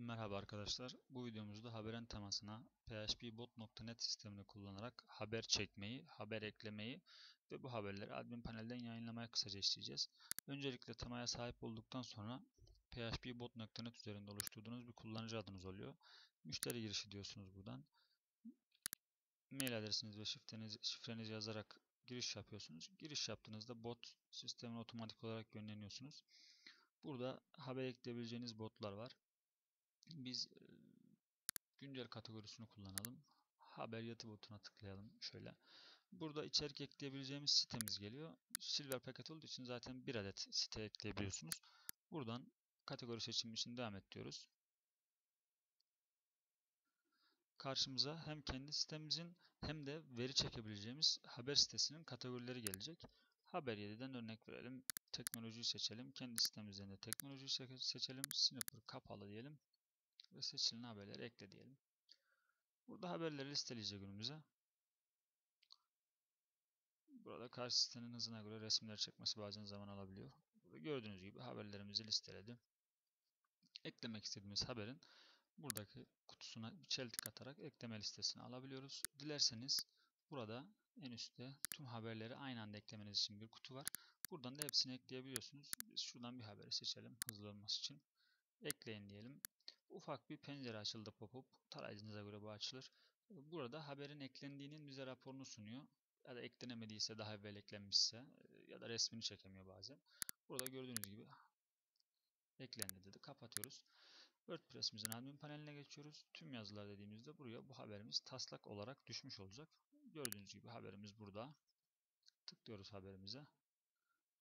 Merhaba arkadaşlar. Bu videomuzda haberin temasına phpbot.net sistemini kullanarak haber çekmeyi, haber eklemeyi ve bu haberleri admin panelden yayınlamaya kısaca işleyeceğiz. Öncelikle temaya sahip olduktan sonra phpbot.net üzerinde oluşturduğunuz bir kullanıcı adınız oluyor. Müşteri girişi diyorsunuz buradan. Mail adresiniz ve şifreniz, şifrenizi yazarak giriş yapıyorsunuz. Giriş yaptığınızda bot sistemine otomatik olarak yönleniyorsunuz. Burada haber ekleyebileceğiniz botlar var. Biz güncel kategorisini kullanalım. Haber yatı butuna tıklayalım şöyle. Burada içerik ekleyebileceğimiz sitemiz geliyor. Silver paket olduğu için zaten bir adet site ekleyebiliyorsunuz. Buradan kategori seçimi için devam et diyoruz. Karşımıza hem kendi sitemizin hem de veri çekebileceğimiz haber sitesinin kategorileri gelecek. Haber 7'den örnek verelim. Teknolojiyi seçelim. Kendi sitemizden de teknolojiyi seçelim. Snipper kapalı diyelim ve seçilen haberleri ekle diyelim. Burada haberleri listeleyecek önümüze. Burada karşı sitenin hızına göre resimler çekmesi bazen zaman alabiliyor. Burada gördüğünüz gibi haberlerimizi listeledi. Eklemek istediğimiz haberin buradaki kutusuna bir çeltik atarak ekleme listesini alabiliyoruz. Dilerseniz burada en üstte tüm haberleri aynı anda eklemeniz için bir kutu var. Buradan da hepsini ekleyebiliyorsunuz. Biz şuradan bir haberi seçelim hızlı olması için. Ekleyin diyelim. Ufak bir pencere açıldı pop-up. Tarayıcınıza göre bu açılır. Burada haberin eklendiğinin bize raporunu sunuyor. Ya da eklenemediyse daha evvel eklenmişse ya da resmini çekemiyor bazen. Burada gördüğünüz gibi eklendi dedi. Kapatıyoruz. WordPress'imizin admin paneline geçiyoruz. Tüm yazılar dediğimizde buraya bu haberimiz taslak olarak düşmüş olacak. Gördüğünüz gibi haberimiz burada. Tıklıyoruz haberimize.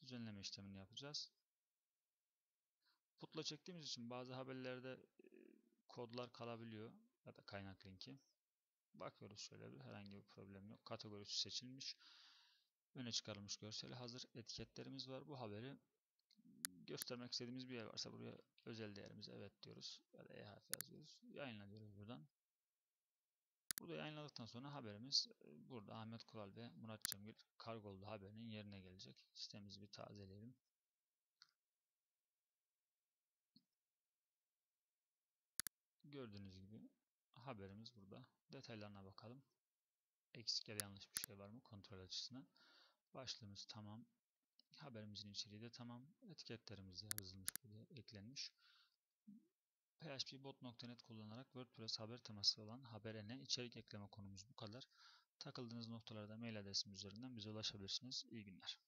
Düzenleme işlemini yapacağız. Putla çektiğimiz için bazı haberlerde kodlar kalabiliyor ya da kaynak linki. Bakıyoruz şöyle bir herhangi bir problem yok. Kategorisi seçilmiş. Öne çıkarılmış görseli hazır. Etiketlerimiz var. Bu haberi göstermek istediğimiz bir yer varsa buraya özel değerimiz evet diyoruz. Ya da e harfi yazıyoruz. Yayınla diyoruz buradan. Burada yayınladıktan sonra haberimiz e, burada Ahmet Kural ve Murat Cemgil kargolu haberinin yerine gelecek. Sistemimizi bir tazeleyelim. Gördüğünüz gibi haberimiz burada. Detaylarına bakalım. Eksik ya da yanlış bir şey var mı kontrol açısından. Başlığımız tamam. Haberimizin içeriği de tamam. Etiketlerimiz de yazılmış burada eklenmiş. phpbot.net kullanarak WordPress haber teması olan haberene içerik ekleme konumuz bu kadar. Takıldığınız noktalarda mail adresimiz üzerinden bize ulaşabilirsiniz. İyi günler.